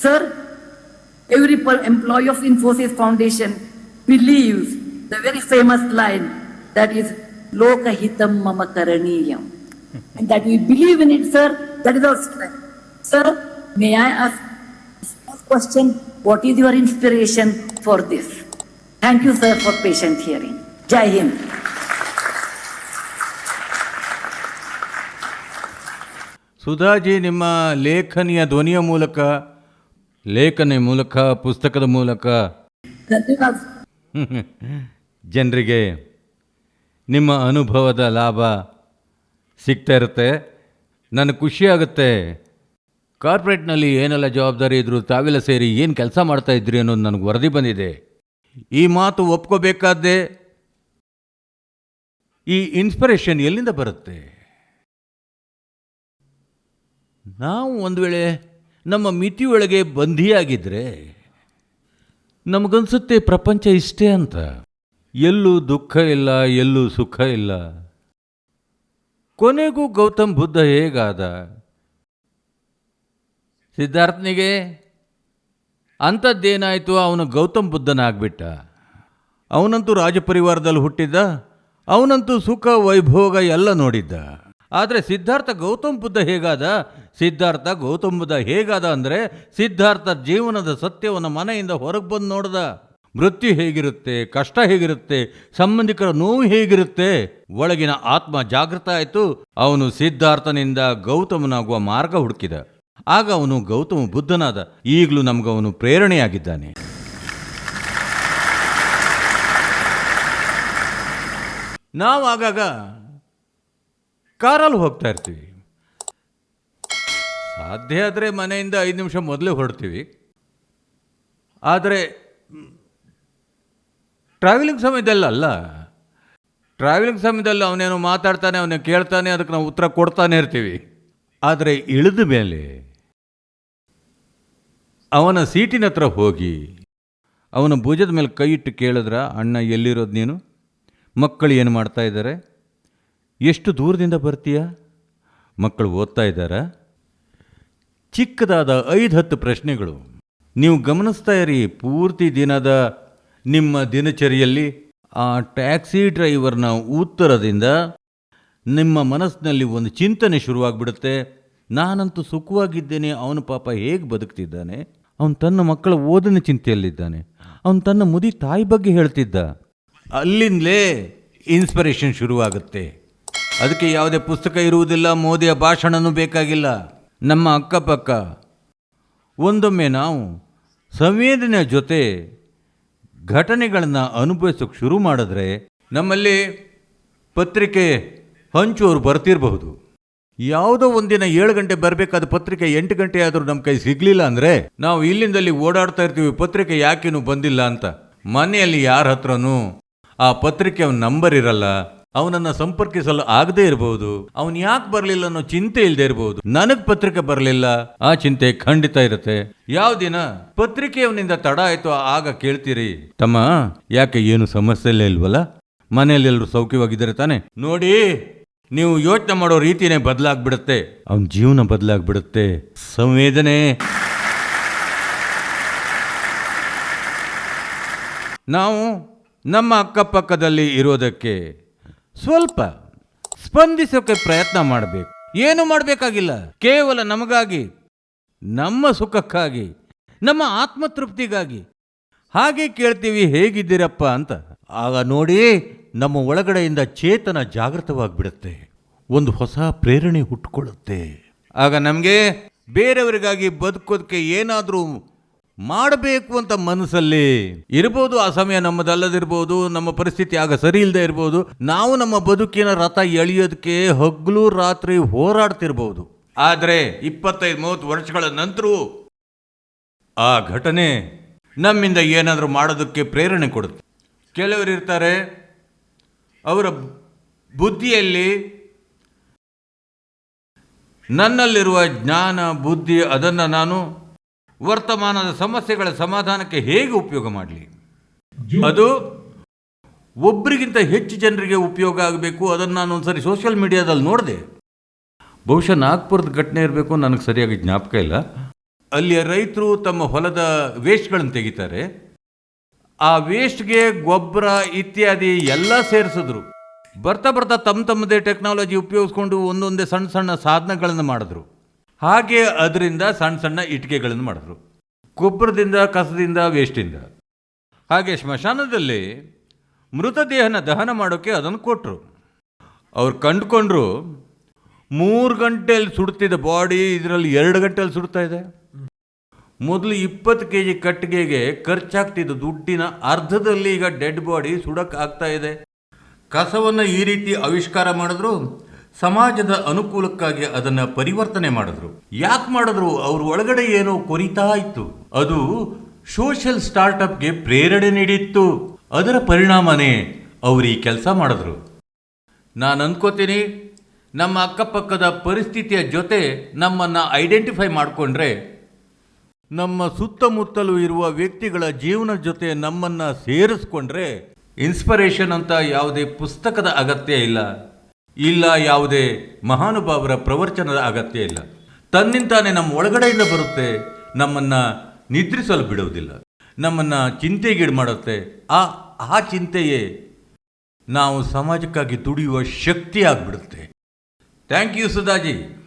Sir, every per- employee of Infosys Foundation believes the very famous line that is Lokahitam Mama Karaniyam. And that we believe in it, sir, that is our strength. Sir, may I ask a small question? What is your inspiration for this? Thank you, sir, for patient hearing. Jai Hind. ಸುಧಾಜಿ ನಿಮ್ಮ ಲೇಖನಿಯ ಧ್ವನಿಯ ಮೂಲಕ ಲೇಖನ ಮೂಲಕ ಪುಸ್ತಕದ ಮೂಲಕ. ಜನರಿಗೆ ನಿಮ್ಮ ಅನುಭವದ ಲಾಭ ಸಿಗ್ತಾ ಇರುತ್ತೆ. ನನಗೆ ಖುಷಿಯಾಗುತ್ತೆ ಕಾರ್ಪೊರೇಟ್ನಲ್ಲಿ ಏನೆಲ್ಲ ಜವಾಬ್ದಾರಿ ಇದ್ರು ತಾವೆಲ್ಲ ಸೇರಿ ಏನು ಕೆಲಸ ಮಾಡ್ತಾ ಇದ್ರಿ ಅನ್ನೋದು ನನಗೆ ವರದಿ ಬಂದಿದೆ. ಈ ಮಾತು ಒಪ್ಕೋಬೇಕಾದ್ದೇ ಈ ಇನ್ಸ್ಪಿರೇಷನ್ ಎಲ್ಲಿಂದ ಬರುತ್ತೆ? ನಾವು ಒಂದು ವೇಳೆ ನಮ್ಮ ಮಿತಿಯೊಳಗೆ ಬಂಧಿಯಾಗಿದ್ದರೆ ನಮಗನ್ಸುತ್ತೆ ಪ್ರಪಂಚ ಇಷ್ಟೇ ಅಂತ. ಎಲ್ಲೂ ದುಃಖ ಇಲ್ಲ, ಎಲ್ಲೂ ಸುಖ ಇಲ್ಲ. ಕೊನೆಗೂ ಗೌತಮ್ ಬುದ್ಧ ಹೇಗಾದ? ಸಿದ್ಧಾರ್ಥನಿಗೆ ಅಂಥದ್ದೇನಾಯಿತು? ಅವನು ಗೌತಮ್ ಬುದ್ಧನಾಗ್ಬಿಟ್ಟ. ಅವನಂತೂ ರಾಜಪರಿವಾರದಲ್ಲಿ ಹುಟ್ಟಿದ್ದ, ಅವನಂತೂ ಸುಖ, ವೈಭೋಗ ಎಲ್ಲ ನೋಡಿದ್ದ. ಆದರೆ ಸಿದ್ಧಾರ್ಥ ಗೌತಮ್ ಬುದ್ಧ ಹೇಗಾದ? ಸಿದ್ಧಾರ್ಥ ಗೌತಮ್ ಬುದ್ಧ ಹೇಗಾದ ಅಂದರೆ ಸಿದ್ಧಾರ್ಥ ಜೀವನದ ಸತ್ಯವನ್ನು ಮನೆಯಿಂದ ಹೊರಗೆ ಬಂದು ನೋಡ್ದ. ಮೃತ್ಯು ಹೇಗಿರುತ್ತೆ? ಕಷ್ಟ ಹೇಗಿರುತ್ತೆ? ಸಂಬಂಧಿಕರ ನೋವು ಹೇಗಿರುತ್ತೆ? ಒಳಗಿನ ಆತ್ಮ ಜಾಗೃತ ಆಯಿತು. ಅವನು ಸಿದ್ಧಾರ್ಥನಿಂದ ಗೌತಮನಾಗುವ ಮಾರ್ಗ ಹುಡುಕಿದ. ಆಗ ಅವನು ಗೌತಮ ಬುದ್ಧನಾದ. ಈಗಲೂ ನಮಗವನು ಪ್ರೇರಣೆಯಾಗಿದ್ದಾನೆ. ನಾವು ಆಗಾಗ ಕಾರಲ್ಲಿ ಹೋಗ್ತಾ ಇರ್ತೀವಿ. ಸಾಧ್ಯ ಆದರೆ ಮನೆಯಿಂದ ಐದು ನಿಮಿಷ ಮೊದಲೇ ಹೊರಡ್ತೀವಿ. ಆದರೆ ಟ್ರಾವೆಲಿಂಗ್ ಸಮಯದಲ್ಲಿ ಅಲ್ಲ. ಟ್ರಾವೆಲಿಂಗ್ ಸಮಯದಲ್ಲಿ ಅವನೇನು ಮಾತಾಡ್ತಾನೆ, ಅವನೇ ಕೇಳ್ತಾನೆ, ಅದಕ್ಕೆ ನಾವು ಉತ್ತರ ಕೊಡ್ತಾನೆ ಇರ್ತೀವಿ. ಆದರೆ ಇಳಿದ ಮೇಲೆ ಅವನ ಸೀಟಿನ ಹತ್ರ ಹೋಗಿ ಅವನ ಭುಜದ ಮೇಲೆ ಕೈ ಇಟ್ಟು ಕೇಳಿದ್ರ, ಅಣ್ಣ, ಎಲ್ಲಿರೋದು ನೀನು? ಮಕ್ಕಳು ಏನು ಮಾಡ್ತಾ ಇದ್ದಾರೆ? ಎಷ್ಟು ದೂರದಿಂದ ಬರ್ತೀಯ? ಮಕ್ಕಳು ಓದ್ತಾ ಇದ್ದಾರಾ? ಚಿಕ್ಕದಾದ ಐದು ಹತ್ತು ಪ್ರಶ್ನೆಗಳು. ನೀವು ಗಮನಿಸ್ತಾ ಇರಿ, ಪೂರ್ತಿ ದಿನದ ನಿಮ್ಮ ದಿನಚರಿಯಲ್ಲಿ ಆ ಟ್ಯಾಕ್ಸಿ ಡ್ರೈವರ್ನ ಉತ್ತರದಿಂದ ನಿಮ್ಮ ಮನಸ್ಸಿನಲ್ಲಿ ಒಂದು ಚಿಂತನೆ ಶುರುವಾಗಿಬಿಡುತ್ತೆ. ನಾನಂತೂ ಸುಖವಾಗಿದ್ದೇನೆ, ಅವನು ಪಾಪ ಹೇಗೆ ಬದುಕ್ತಿದ್ದಾನೆ? ಅವನು ತನ್ನ ಮಕ್ಕಳ ಓದಿನ ಚಿಂತೆಯಲ್ಲಿದ್ದಾನೆ. ಅವನು ತನ್ನ ಮುದಿ ತಾಯಿ ಬಗ್ಗೆ ಹೇಳ್ತಿದ್ದ. ಅಲ್ಲಿಂದಲೇ ಇನ್ಸ್ಪಿರೇಷನ್ ಶುರುವಾಗುತ್ತೆ. ಅದಕ್ಕೆ ಯಾವುದೇ ಪುಸ್ತಕ ಇರುವುದಿಲ್ಲ, ಮೋದಿಯ ಭಾಷಣನೂ ಬೇಕಾಗಿಲ್ಲ. ನಮ್ಮ ಅಕ್ಕಪಕ್ಕ. ಒಂದೊಮ್ಮೆ ನಾವು ಸಂವೇದನೆ ಜೊತೆ ಘಟನೆಗಳನ್ನು ಅನುಭವಿಸೋಕೆ ಶುರು ಮಾಡಿದ್ರೆ ನಮ್ಮಲ್ಲಿ ಪತ್ರಿಕೆ ಹಂಚುವರು ಬರ್ತಿರಬಹುದು. ಯಾವುದೋ ಒಂದಿನ ಏಳು ಗಂಟೆ ಬರಬೇಕಾದ ಪತ್ರಿಕೆ ಎಂಟು ಗಂಟೆ ಆದರೂ ನಮ್ಮ ಕೈ ಸಿಗಲಿಲ್ಲ ಅಂದರೆ ನಾವು ಇಲ್ಲಿಂದಲ್ಲಿ ಓಡಾಡ್ತಾ ಇರ್ತೀವಿ, ಪತ್ರಿಕೆ ಯಾಕೆನೂ ಬಂದಿಲ್ಲ ಅಂತ. ಮನೆಯಲ್ಲಿ ಯಾರ ಹತ್ರನೂ ಆ ಪತ್ರಿಕೆ ಅವನ ನಂಬರ್ ಇರಲ್ಲ ಅವನನ್ನು ಸಂಪರ್ಕಿಸಲು ಆಗದೇ ಇರಬಹುದು. ಅವನು ಯಾಕೆ ಬರಲಿಲ್ಲ ಅನ್ನೋ ಚಿಂತೆ ಇಲ್ಲದೆ ಇರಬಹುದು. ನನಗೆ ಪತ್ರಿಕೆ ಬರಲಿಲ್ಲ. ಆ ಚಿಂತೆ ಖಂಡಿತ ಇರುತ್ತೆ. ಯಾವ ದಿನ? ಪತ್ರಿಕೆ ಅವನಿಂದ ತಡ ಆಯ್ತು, ಆಗ ಕೇಳ್ತೀರಿ. ತಮ್ಮ, ಯಾಕೆ ಏನು ಸಮಸ್ಯೆ ಇಲ್ಲ ಇಲ್ವಲ್ಲ? ಮನೆಯಲ್ಲಿ ಎಲ್ಲರೂ ಸೌಖ್ಯವಾಗಿದ್ದಾರೆ ತಾನೆ? ನೋಡಿ, ನೀವು ಯೋಚನೆ ಮಾಡೋ ರೀತಿನೇ ಬದಲಾಗ್ಬಿಡುತ್ತೆ. ಅವನ ಜೀವನ ಬದಲಾಗ್ಬಿಡುತ್ತೆ. ಸಂವೇದನೆ. ನಾವು ನಮ್ಮ ಅಕ್ಕಪಕ್ಕದಲ್ಲಿ ಇರೋದಕ್ಕೆ ಸ್ವಲ್ಪ ಸ್ಪಂದಿಸೋಕೆ ಪ್ರಯತ್ನ ಮಾಡಬೇಕು. ಏನು ಮಾಡಬೇಕಾಗಿಲ್ಲ? ಕೇವಲ ನಮಗಾಗಿ, ನಮ್ಮ ಸುಖಕ್ಕಾಗಿ, ನಮ್ಮ ಆತ್ಮತೃಪ್ತಿಗಾಗಿ. ಹಾಗೆ ಕೇಳ್ತೀವಿ, ಹೇಗಿದ್ದೀರಪ್ಪ ಅಂತ. ಆಗ ನೋಡಿ, ನಮ್ಮ ಒಳಗಡೆಯಿಂದ ಚೇತನ ಜಾಗೃತವಾಗಿಬಿಡುತ್ತೆ. ಒಂದು ಹೊಸ ಪ್ರೇರಣೆ ಹುಟ್ಟುಕೊಳ್ಳುತ್ತೆ ಆಗ ನಮಗೆ ಬೇರೆಯವರಿಗಾಗಿ ಬದುಕೋದಕ್ಕೆ ಏನಾದರೂ ಮಾಡಬೇಕು ಅಂತ ಮನಸ್ಸಲ್ಲಿ ಇರ್ಬೋದು, ಆ ಸಮಯ ನಮ್ಮದಲ್ಲದಿರ್ಬೋದು, ನಮ್ಮ ಪರಿಸ್ಥಿತಿ ಆಗ ಸರಿ ಇಲ್ಲದೆ ಇರ್ಬೋದು, ನಾವು ನಮ್ಮ ಬದುಕಿನ ರಥ ಎಳೆಯೋದಕ್ಕೆ ಹಗ್ಲು ರಾತ್ರಿ ಹೋರಾಡ್ತಿರ್ಬೋದು. ಆದರೆ ಇಪ್ಪತ್ತೈದು, ಮೂವತ್ತು ವರ್ಷಗಳ ನಂತರ ಆ ಘಟನೆ ನಮ್ಮಿಂದ ಏನಾದರೂ ಮಾಡೋದಕ್ಕೆ ಪ್ರೇರಣೆ ಕೊಡುತ್ತೆ. ಕೆಲವರು ಇರ್ತಾರೆ, ಅವರ ಬುದ್ಧಿಯಲ್ಲಿ ನನ್ನಲ್ಲಿರುವ ಜ್ಞಾನ, ಬುದ್ಧಿ, ಅದನ್ನು ನಾನು ವರ್ತಮಾನದ ಸಮಸ್ಯೆಗಳ ಸಮಾಧಾನಕ್ಕೆ ಹೇಗೆ ಉಪಯೋಗ ಮಾಡಲಿ? ಅದು ಒಬ್ಬರಿಗಿಂತ ಹೆಚ್ಚು ಜನರಿಗೆ ಉಪಯೋಗ ಆಗಬೇಕು ಅದನ್ನು ನಾನು ಒಂದ್ಸರಿ ಸೋಷಿಯಲ್ ಮೀಡಿಯಾದಲ್ಲಿ ನೋಡಿದೆ. ಬಹುಶಃ ನಾಗ್ಪುರದ ಘಟನೆ ಇರಬೇಕು ನನಗೆ ಸರಿಯಾಗಿ ಜ್ಞಾಪಕ ಇಲ್ಲ. ಅಲ್ಲಿಯ ರೈತರು ತಮ್ಮ ಹೊಲದ ವೇಸ್ಟ್ಗಳನ್ನು ತೆಗಿತಾರೆ. ಆ ವೇಸ್ಟ್ಗೆ ಗೊಬ್ಬರ ಇತ್ಯಾದಿ ಎಲ್ಲ ಸೇರಿಸಿದ್ರು. ಬರ್ತಾ ಬರ್ತಾ ತಮ್ಮ ತಮ್ಮದೇ ಟೆಕ್ನಾಲಜಿ ಉಪಯೋಗಿಸ್ಕೊಂಡು ಒಂದೊಂದೇ ಸಣ್ಣ ಸಣ್ಣ ಸಾಧನಗಳನ್ನು ಮಾಡಿದ್ರು. ಹಾಗೆ ಅದರಿಂದ ಸಣ್ಣ ಸಣ್ಣ ಇಟ್ಟಿಗೆಗಳನ್ನು ಮಾಡಿದ್ರು. ಕೊಬ್ಬರದಿಂದ ಕಸದಿಂದ ವೇಸ್ಟಿಂದ ಹಾಗೆ ಸ್ಮಶಾನದಲ್ಲಿ ಮೃತದೇಹನ ದಹನ ಮಾಡೋಕ್ಕೆ ಅದನ್ನು ಕೊಟ್ಟರು ಅವ್ರು ಕಂಡುಕೊಂಡ್ರು ಮೂರು ಗಂಟೆಯಲ್ಲಿ ಸುಡ್ತಿದ್ದ ಬಾಡಿ ಇದರಲ್ಲಿ ಎರಡು ಗಂಟೆಯಲ್ಲಿ ಸುಡ್ತಾ ಇದೆ. ಮೊದಲು ಇಪ್ಪತ್ತು ಕೆ ಜಿ ಕಟ್ಟಿಗೆಗೆ ಖರ್ಚಾಗ್ತಿದ್ದ ದುಡ್ಡಿನ ಅರ್ಧದಲ್ಲಿ ಈಗ ಡೆಡ್ ಬಾಡಿ ಸುಡಕ್ಕೆ ಆಗ್ತಾ ಇದೆ. ಕಸವನ್ನು ಈ ರೀತಿ ಆವಿಷ್ಕಾರ ಮಾಡಿದ್ರು. ಸಮಾಜದ ಅನುಕೂಲಕ್ಕಾಗಿ ಅದನ್ನು ಪರಿವರ್ತನೆ ಮಾಡಿದ್ರು. ಯಾಕೆ ಮಾಡಿದ್ರು? ಅವ್ರ ಒಳಗಡೆ ಏನೋ ಕೊರಿತಾ ಇತ್ತು. ಅದು ಸೋಷಿಯಲ್ ಸ್ಟಾರ್ಟಪ್ಗೆ ಪ್ರೇರಣೆ ನೀಡಿತ್ತು. ಅದರ ಪರಿಣಾಮನೇ ಅವರು ಈ ಕೆಲಸ ಮಾಡಿದ್ರು. ನಾನು ಅಂದ್ಕೋತೀನಿ ನಮ್ಮ ಅಕ್ಕಪಕ್ಕದ ಪರಿಸ್ಥಿತಿಯ ಜೊತೆ ನಮ್ಮನ್ನು ಐಡೆಂಟಿಫೈ ಮಾಡಿಕೊಂಡ್ರೆ ನಮ್ಮ ಸುತ್ತಮುತ್ತಲೂ ಇರುವ ವ್ಯಕ್ತಿಗಳ ಜೀವನ ಜೊತೆ ನಮ್ಮನ್ನು ಸೇರಿಸ್ಕೊಂಡ್ರೆ ಇನ್ಸ್ಪಿರೇಷನ್ ಅಂತ ಯಾವುದೇ ಪುಸ್ತಕದ ಅಗತ್ಯ ಇಲ್ಲ. ಇಲ್ಲ ಯಾವುದೇ ಮಹಾನುಭಾವರ ಪ್ರವಚನದ ಅಗತ್ಯ ಇಲ್ಲ. ತನ್ನಿಂತಾನೆ ನಮ್ಮ ಒಳಗಡೆಯಿಂದ ಬರುತ್ತೆ, ನಮ್ಮನ್ನು ನಿದ್ರಿಸಲು ಬಿಡುವುದಿಲ್ಲ, ನಮ್ಮನ್ನು ಚಿಂತೆಗೀಡು ಮಾಡುತ್ತೆ. ಆ ಆ ಚಿಂತೆಯೇ ನಾವು ಸಮಾಜಕ್ಕಾಗಿ ದುಡಿಯುವ ಶಕ್ತಿ ಆಗಿಬಿಡುತ್ತೆ. Thank you Sudhaji.